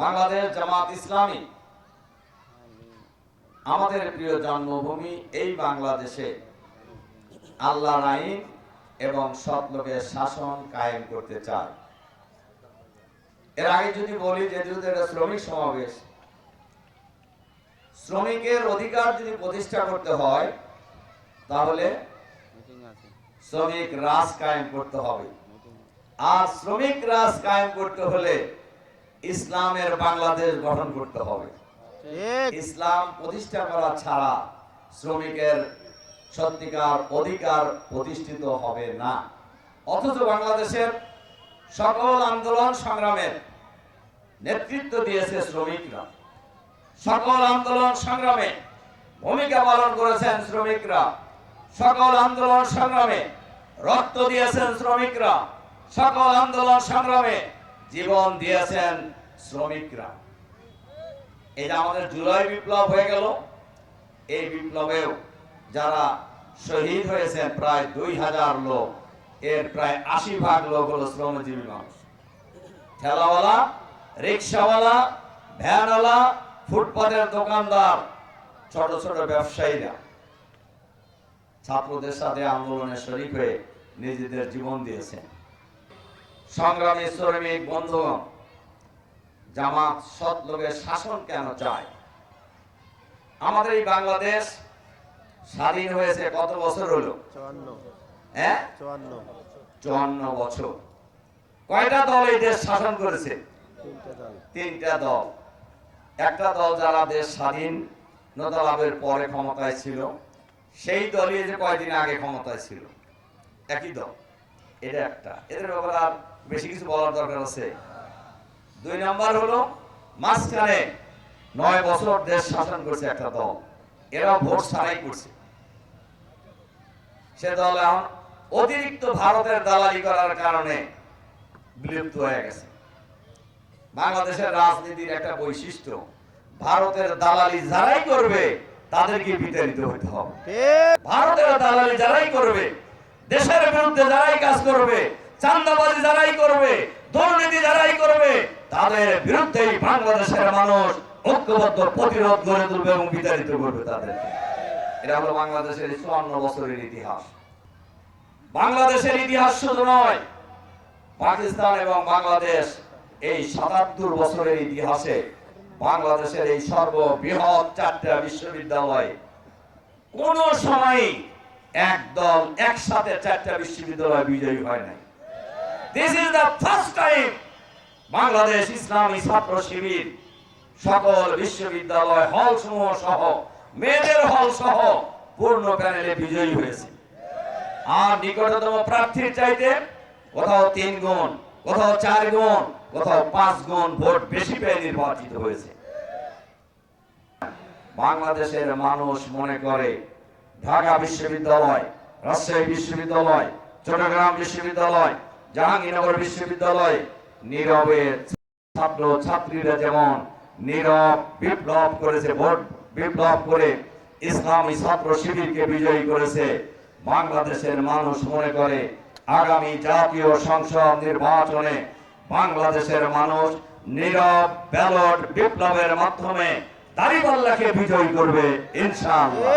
বাংলাদেশ জামাত ইসলামী। আমাদের প্রিয় জন্মভূমি এই বাংলাদেশে আল্লাহর আইন এবং সৎ লোকের শাসন কায়েম করতে চায়। এর আগে যদি বলি যে এটা শ্রমিক সমাবেশ, শ্রমিকের অধিকার যদি প্রতিষ্ঠা করতে হয়, তাহলে শ্রমিক রাজ কায়েম করতে হবে। আর শ্রমিক রাজ কায়েম করতে হলে ইসলামের বাংলাদেশ গঠন করতে হবে। ইসলাম প্রতিষ্ঠা করা ছাড়া শ্রমিকের সত্যিকার অধিকার প্রতিষ্ঠিত হবে না। অথচ বাংলাদেশের সকল আন্দোলন সংগ্রামের নেতৃত্ব দিয়েছে শ্রমিকরা। সকল আন্দোলন সংগ্রামে ভূমিকা পালন করেছেন শ্রমিকরা। সকল আন্দোলন সংগ্রামে রক্ত দিয়েছেন শ্রমিকরা। সকল আন্দোলন সংগ্রামে জীবন দিয়েছেন শ্রমিকরা। এই যে আমাদের জুলাই বিপ্লব হয়ে গেল। এই বিপ্লবেও যারা শহীদ হয়েছেন প্রায় দুই হাজার লোক, এর প্রায় আশি ভাগ লোক হলো শ্রমজীবী মানুষ। ঠেলাওয়ালা, রিক্সাওয়ালা, ভ্যানওয়ালা, ফুটপাতের দোকানদার, ছোট ছোট ব্যবসায়ীরা ছাত্রদের সাথে আন্দোলনে শরিক হয়ে নিজেদের জীবন দিয়েছেন। সংগ্রামী শ্রমিক বন্ধুগণ জামাত সৎ লোকের শাসন কেন চায়? আমাদের এই বাংলাদেশ স্বাধীন হয়েছে কত বছর হলো? চুয়ান্ন। হ্যাঁ? চুয়ান্ন। বছর। কয়টা দল এই দেশ শাসন করেছে? দল। তিনটা দল। একটা দল যারা দেশ স্বাধীনতা লাভের পরে ক্ষমতায় ছিল সেই দলই যে কয়দিন আগে ক্ষমতায় ছিল। একই দল। এটা একটা। এদের ব্যাপারে আর বেশি কিছু বলার দরকার আছে। দুই নাম্বার হলো মাঝখানে নয় বছর দেশ শাসন করছে একটা দল। এরা ভোট ছাড়াই করছে। সে দল এখন অতিরিক্ত ভারতের দালালি করার কারণে বিলুপ্ত হয়ে গেছে। বাংলাদেশের রাজনীতির একটা বৈশিষ্ট্য ভারতের দালালি যারাই করবে তাদেরকে বিতাড়িত হতে হবে। ভারতের দালালি যারাই করবে দেশের বিরুদ্ধে যারাই কাজ করবে, চান্দাবাজি যারাই করবে, দুর্নীতি যারাই করবে, তাদের বিরুদ্ধেই বাংলাদেশের মানুষ ঐক্যবদ্ধ প্রতিরোধ গড়ে তুলবে এবং বিতাড়িত করবে তাদের। এটা হলো বাংলাদেশের চুয়ান্ন বছরের ইতিহাস। বাংলাদেশের ইতিহাস শুধু নয়, পাকিস্তান এবং বাংলাদেশ এই সাতাত্তর বছরের ইতিহাসে বাংলাদেশের এই সর্ববৃহৎ চারটা বিশ্ববিদ্যালয় কোন একদল একসাথে চারটা বিশ্ববিদ্যালয় বিজয়ী হয় নাই। This is the first time Bangladesh Islami Chhatra Shibir সকল বিশ্ববিদ্যালয় হল সমূহ সহ মেয়েদের হল সহ পূর্ণ প্যানেলে বিজয়ী হয়েছে। আর নিকটতম প্রার্থীর চাইতে কোথাও তিন গুণ, কোথাও চার গুণ, কোথাও পাঁচ গুণ ভোট বেশি পেয়ে নির্বাচিত হয়েছে। বাংলাদেশের মানুষ মনে করে ঢাকা বিশ্ববিদ্যালয়, রাজশাহী বিশ্ববিদ্যালয়, চট্টগ্রাম বিশ্ববিদ্যালয়, জাহাঙ্গীরনগর বিশ্ববিদ্যালয় নীরবে ছাত্র ছাত্রীরা যেমন নীরব বিপ্লব করেছে, ভোট বিপ্লব করে ইসলামী ছাত্র শিবিরকে বিজয়ী করেছে, বাংলাদেশের মানুষ মনে করে আগামী জাতীয় সংসদ নির্বাচনে বাংলাদেশের মানুষ নীরব ব্যালট বিপ্লবের মাধ্যমে দাঁড়িপাল্লাকে বিজয়ী করবে, ইনশাআল্লাহ।